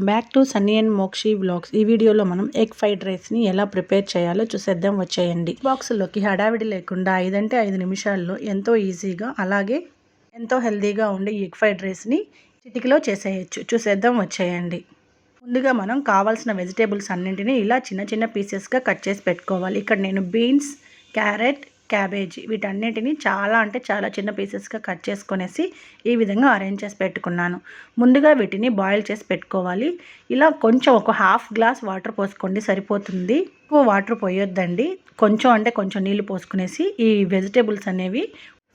Welcome back to Sunny and Mokshi blogs ఈ వీడియోలో మనం ఎగ్ ఫ్రైడ్ రైస్ని ఎలా ప్రిపేర్ చేయాలో చూసేద్దాం. వచ్చేయండి. బాక్సుల్లోకి హడావిడి లేకుండా ఐదంటే ఐదు నిమిషాల్లో ఎంతో ఈజీగా అలాగే ఎంతో హెల్తీగా ఉండే ఎగ్ ఫ్రైడ్ రైస్ని చిటికలో చేసేయచ్చు. చూసేద్దాం వచ్చేయండి. ముందుగా మనం కావాల్సిన వెజిటేబుల్స్ అన్నింటినీ ఇలా చిన్న చిన్న పీసెస్గా కట్ చేసి పెట్టుకోవాలి. ఇక్కడ నేను బీన్స్ క్యారెట్ క్యాబేజీ వీటన్నిటిని చాలా అంటే చాలా చిన్న పీసెస్గా కట్ చేసుకునేసి ఈ విధంగా అరేంజ్ చేసి పెట్టుకున్నాను. ముందుగా వీటిని బాయిల్ చేసి పెట్టుకోవాలి. ఇలా కొంచెం ఒక హాఫ్ గ్లాస్ వాటర్ పోసుకోండి సరిపోతుంది. ఎక్కువ వాటర్ పోయొద్దండి. కొంచెం అంటే కొంచెం నీళ్ళు పోసుకునేసి ఈ వెజిటేబుల్స్ అనేవి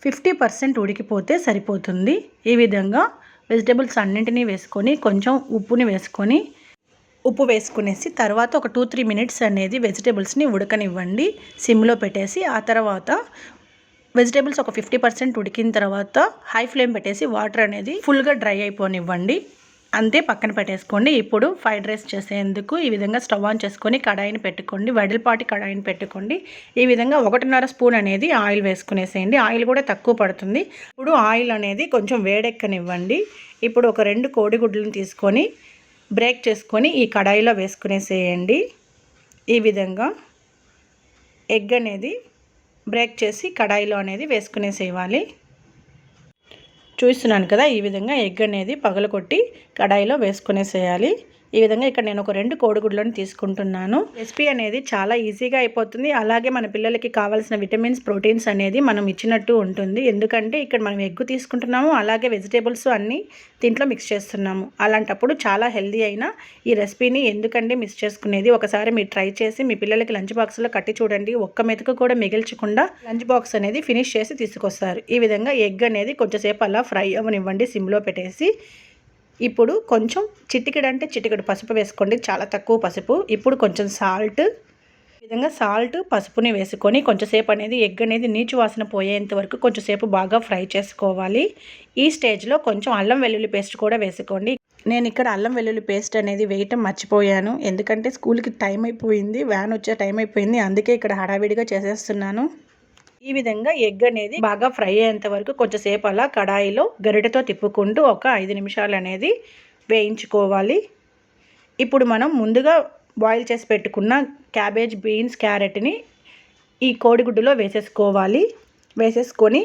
ఫిఫ్టీ పర్సెంట్ ఉడికిపోతే సరిపోతుంది. ఈ విధంగా వెజిటేబుల్స్ అన్నింటినీ వేసుకొని కొంచెం ఉప్పుని వేసుకొని ఉప్పు వేసుకునేసి తర్వాత ఒక టూ త్రీ మినిట్స్ అనేది వెజిటేబుల్స్ని ఉడకనివ్వండి. సిమ్లో పెట్టేసి ఆ తర్వాత వెజిటేబుల్స్ ఒక ఫిఫ్టీ పర్సెంట్ ఉడికిన తర్వాత హై ఫ్లేమ్ పెట్టేసి వాటర్ అనేది ఫుల్గా డ్రై అయిపోనివ్వండి. అంతే పక్కన పెట్టేసుకోండి. ఇప్పుడు ఫ్రైడ్ రైస్ చేసేందుకు ఈ విధంగా స్టవ్ ఆన్ చేసుకొని కడాయిని పెట్టుకోండి. వెడల్పాటి కడాయిని పెట్టుకోండి. ఈ విధంగా ఒకటిన్నర స్పూన్ అనేది ఆయిల్ వేసుకునేసేయండి. ఆయిల్ కూడా తక్కువ పడుతుంది. ఇప్పుడు ఆయిల్ అనేది కొంచెం వేడెక్కనివ్వండి. ఇప్పుడు ఒక రెండు కోడిగుడ్లను తీసుకొని బ్రేక్ చేసుకొని ఈ కడాయిలో వేసుకునేసేయండి. ఈ విధంగా ఎగ్ అనేది బ్రేక్ చేసి కడాయిలో అనేది వేసుకునేసేయాలి. చూస్తున్నాను కదా ఈ విధంగా ఎగ్ అనేది పగలకొట్టి కడాయిలో వేసుకునేసేయాలి. ఈ విధంగా ఇక్కడ నేను ఒక రెండు కోడిగుడ్లను తీసుకుంటున్నాను. రెసిపీ అనేది చాలా ఈజీగా అయిపోతుంది. అలాగే మన పిల్లలకి కావాల్సిన విటమిన్స్ ప్రోటీన్స్ అనేది మనం ఇచ్చినట్టు ఉంటుంది. ఎందుకంటే ఇక్కడ మనం ఎగ్గు తీసుకుంటున్నాము అలాగే వెజిటేబుల్స్ అన్నీ దీంట్లో మిక్స్ చేస్తున్నాము. అలాంటప్పుడు చాలా హెల్దీ అయిన ఈ రెసిపీని ఎందుకంటే మిక్స్ చేసుకునేది? ఒకసారి మీరు ట్రై చేసి మీ పిల్లలకి లంచ్ బాక్స్లో కట్టి చూడండి. ఒక్క మెతుకు కూడా మిగిల్చకుండా లంచ్ బాక్స్ అనేది ఫినిష్ చేసి తీసుకొస్తారు. ఈ విధంగా ఎగ్ అనేది కొంచెంసేపు అలా ఫ్రై అవ్వనివ్వండి సిమ్లో పెట్టేసి. ఇప్పుడు కొంచెం చిటికెడు అంటే చిటికెడు. పసుపు వేసుకోండి. చాలా తక్కువ పసుపు. ఇప్పుడు కొంచెం సాల్ట్. విధంగా సాల్ట్ పసుపుని వేసుకొని కొంచెంసేపు అనేది ఎగ్ అనేది నీచు వాసన పోయేంత వరకు కొంచెంసేపు బాగా ఫ్రై చేసుకోవాలి. ఈ స్టేజ్లో కొంచెం అల్లం వెల్లుల్లి పేస్ట్ కూడా వేసుకోండి. నేను ఇక్కడ అల్లం వెల్లుల్లి పేస్ట్ అనేది వేయటం మర్చిపోయాను. ఎందుకంటే స్కూల్కి టైం అయిపోయింది. వ్యాన్ వచ్చే టైం అయిపోయింది. అందుకే ఇక్కడ హడావిడిగా చేసేస్తున్నాను. ఈ విధంగా ఎగ్ అనేది బాగా ఫ్రై అయ్యేంత వరకు కొంచెంసేపు అలా కడాయిలో గరిటెతో తిప్పుకుంటూ ఒక ఐదు నిమిషాలు అనేది వేయించుకోవాలి. ఇప్పుడు మనం ముందుగా బాయిల్ చేసి పెట్టుకున్న క్యాబేజ్ బీన్స్ క్యారెట్ని ఈ కోడిగుడ్డులో వేసేసుకోవాలి. వేసేసుకొని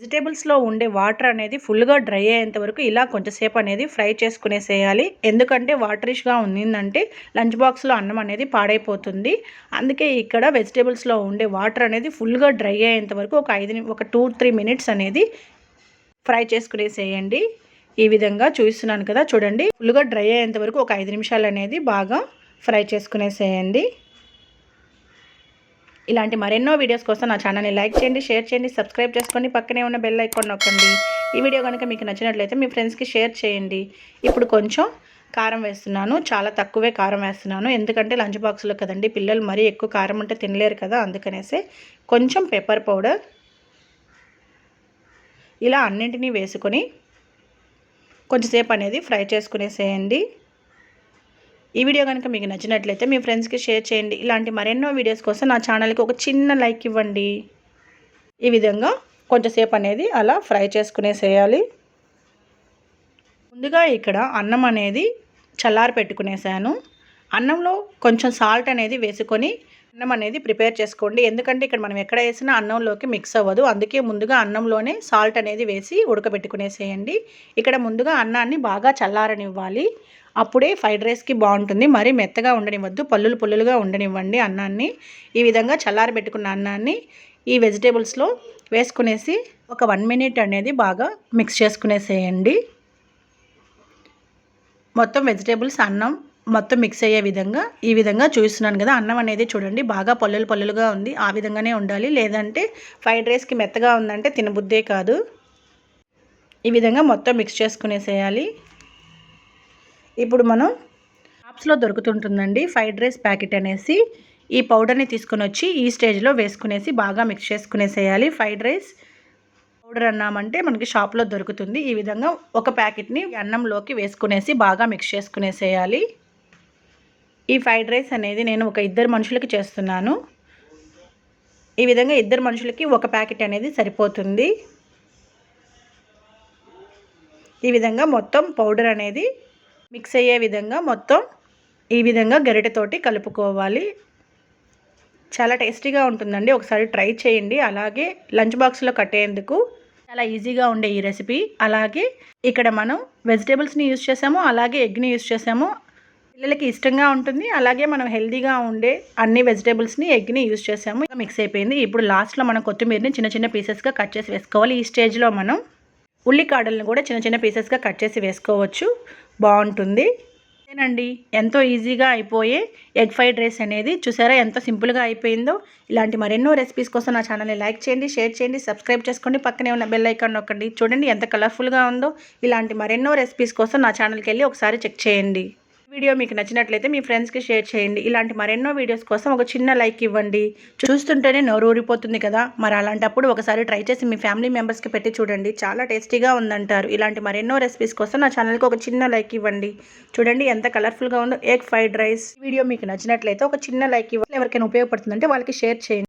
వెజిటేబుల్స్లో ఉండే వాటర్ అనేది ఫుల్గా డ్రై అయ్యేంత వరకు ఇలా కొంచెంసేపు అనేది ఫ్రై చేసుకునేసేయాలి. ఎందుకంటే వాటరిష్గా ఉందంటే లంచ్ బాక్స్లో అన్నం అనేది పాడైపోతుంది. అందుకే ఇక్కడ వెజిటేబుల్స్లో ఉండే వాటర్ అనేది ఫుల్గా డ్రై అయ్యేంత వరకు ఒక ఐదు ఒక టూ త్రీ మినిట్స్ అనేది ఫ్రై చేసుకునేసేయండి. ఈ విధంగా చూస్తున్నాను కదా చూడండి. ఫుల్గా డ్రై అయ్యేంత వరకు ఒక ఐదు నిమిషాలు అనేది బాగా ఫ్రై చేసుకునేసేయండి. ఇలాంటి మరెన్నో వీడియోస్ కోసం నా ఛానల్ని లైక్ చేయండి షేర్ చేయండి సబ్స్క్రైబ్ చేసుకోండి పక్కనే ఉన్న బెల్ ఐకాన్ నొక్కండి. ఈ వీడియో కనుక మీకు నచ్చినట్లయితే మీ ఫ్రెండ్స్కి షేర్ చేయండి. ఇప్పుడు కొంచెం కారం వేస్తున్నాను. చాలా తక్కువే కారం వేస్తున్నాను. ఎందుకంటే లంచ్ బాక్స్లో కదండి పిల్లలు మరీ ఎక్కువ కారం ఉంటే తినలేరు కదా అందుకనేసి కొంచెం పెప్పర్ పౌడర్ ఇలా అన్నింటినీ వేసుకొని కొంచెంసేపు అనేది ఫ్రై చేసుకునేసేయండి. ఈ వీడియో కనుక మీకు నచ్చినట్లయితే మీ ఫ్రెండ్స్కి షేర్ చేయండి. ఇలాంటి మరెన్నో వీడియోస్ కోసం నా ఛానల్కి ఒక చిన్న లైక్ ఇవ్వండి. ఈ విధంగా కొంచెంసేపు అనేది అలా ఫ్రై చేసుకునేసేయాలి ముందుగా ఇక్కడ అన్నం అనేది చల్లారి పెట్టుకునేసాను. అన్నంలో కొంచెం సాల్ట్ అనేది వేసుకొని అన్నం అనేది ప్రిపేర్ చేసుకోండి. ఎందుకంటే ఇక్కడ మనం ఎక్కడ వేసినా అన్నంలోకి మిక్స్ అవ్వదు. అందుకే ముందుగా అన్నంలోనే సాల్ట్ అనేది వేసి ఉడకబెట్టుకునేసేయండి. ఇక్కడ ముందుగా అన్నాన్ని బాగా చల్లారనివ్వాలి. అప్పుడే ఫ్రైడ్ రైస్కి బాగుంటుంది. మరీ మెత్తగా ఉండనివ్వద్దు. పల్లులు పుల్లులుగా ఉండనివ్వండి అన్నాన్ని. ఈ విధంగా చల్లారబెట్టుకున్న అన్నాన్ని ఈ వెజిటేబుల్స్లో వేసుకునేసి ఒక వన్ మినిట్ అనేది బాగా మిక్స్ చేసుకునేసేయండి. మొత్తం వెజిటేబుల్స్ అన్నం మొత్తం మిక్స్ అయ్యే విధంగా ఈ విధంగా చూస్తున్నాను కదా అన్నం అనేది చూడండి. బాగా పల్లెలు పల్లెలుగా ఉంది. ఆ విధంగానే ఉండాలి. లేదంటే ఫ్రైడ్ రైస్కి మెత్తగా ఉందంటే తినబుద్దే కాదు. ఈ విధంగా మొత్తం మిక్స్ చేసుకునేసేయాలి. ఇప్పుడు మనం షాప్స్లో దొరుకుతుంటుందండి ఫ్రైడ్ రైస్ ప్యాకెట్ అనేసి. ఈ పౌడర్ని తీసుకొని వచ్చి ఈ స్టేజ్లో వేసుకునేసి బాగా మిక్స్ చేసుకునేసేయాలి. ఫ్రైడ్ రైస్ పౌడర్ అన్నామంటే మనకి షాప్లో దొరుకుతుంది. ఈ విధంగా ఒక ప్యాకెట్ని అన్నంలోకి వేసుకునేసి బాగా మిక్స్ చేసుకునేసేయాలి. ఈ ఫ్రైడ్ రైస్ అనేది నేను ఒక ఇద్దరు మనుషులకి చేస్తున్నాను. ఈ విధంగా ఇద్దరు మనుషులకి ఒక ప్యాకెట్ అనేది సరిపోతుంది. ఈ విధంగా మొత్తం పౌడర్ అనేది మిక్స్ అయ్యే విధంగా మొత్తం ఈ విధంగా గరిటెతోటి కలుపుకోవాలి. చాలా టేస్టీగా ఉంటుందండి. ఒకసారి ట్రై చేయండి. అలాగే లంచ్ బాక్స్లో కట్టేందుకు చాలా ఈజీగా ఉండే ఈ రెసిపీ. అలాగే ఇక్కడ మనం వెజిటేబుల్స్ని యూజ్ చేసాము. అలాగే ఎగ్ని యూస్ చేసాము. పిల్లలకి ఇష్టంగా ఉంటుంది. అలాగే మనం హెల్దీగా ఉండే అన్ని వెజిటేబుల్స్ని ఎగ్ని యూజ్ చేసాము. మిక్స్ అయిపోయింది. ఇప్పుడు లాస్ట్లో మనం కొత్తిమీరని చిన్న చిన్న పీసెస్గా కట్ చేసి వేసుకోవాలి. ఈ స్టేజ్లో మనం ఉల్లికాడలను కూడా చిన్న చిన్న పీసెస్గా కట్ చేసి వేసుకోవచ్చు. బాగుంటుంది. అంతేనండి ఎంతో ఈజీగా అయిపోయే ఎగ్ ఫ్రైడ్ రైస్ అనేది. చూసారా ఎంత సింపుల్గా అయిపోయిందో. ఇలాంటి మరెన్నో రెసిపీస్ కోసం నా ఛానల్ని లైక్ చేయండి షేర్ చేయండి సబ్స్క్రైబ్ చేసుకోండి. పక్కనే ఉన్న బెల్ ఐకాన్ నొక్కండి. చూడండి ఎంత కలర్ఫుల్గా ఉందో. ఇలాంటి మరెన్నో రెసిపీస్ కోసం నా ఛానల్కి వెళ్ళి ఒకసారి చెక్ చేయండి. వీడియో మీకు నచ్చినట్లయితే మీ ఫ్రెండ్స్కి షేర్ చేయండి. ఇలాంటి మరెన్నో వీడియోస్ కోసం ఒక చిన్న లైక్ ఇవ్వండి. చూస్తుంటేనే నోరు ఊరిపోతుంది కదా? మరి అలాంటప్పుడు ఒకసారి ట్రై చేసి మీ ఫ్యామిలీ మెంబర్స్కి పెట్టి చూడండి. చాలా టేస్టీగా ఉందంటారు. ఇలాంటి మరెన్నో రెసిపీస్ కోసం నా ఛానల్కి ఒక చిన్న లైక్ ఇవ్వండి. చూడండి ఎంత కలర్ఫుల్గా ఉందో. Egg fried rice. వీడియో మీకు నచ్చినట్లయితే ఒక చిన్న లైక్ ఇవ్వండి. ఎవరికైనా ఉపయోగపడుతుందంటే వాళ్ళకి షేర్ చేయండి.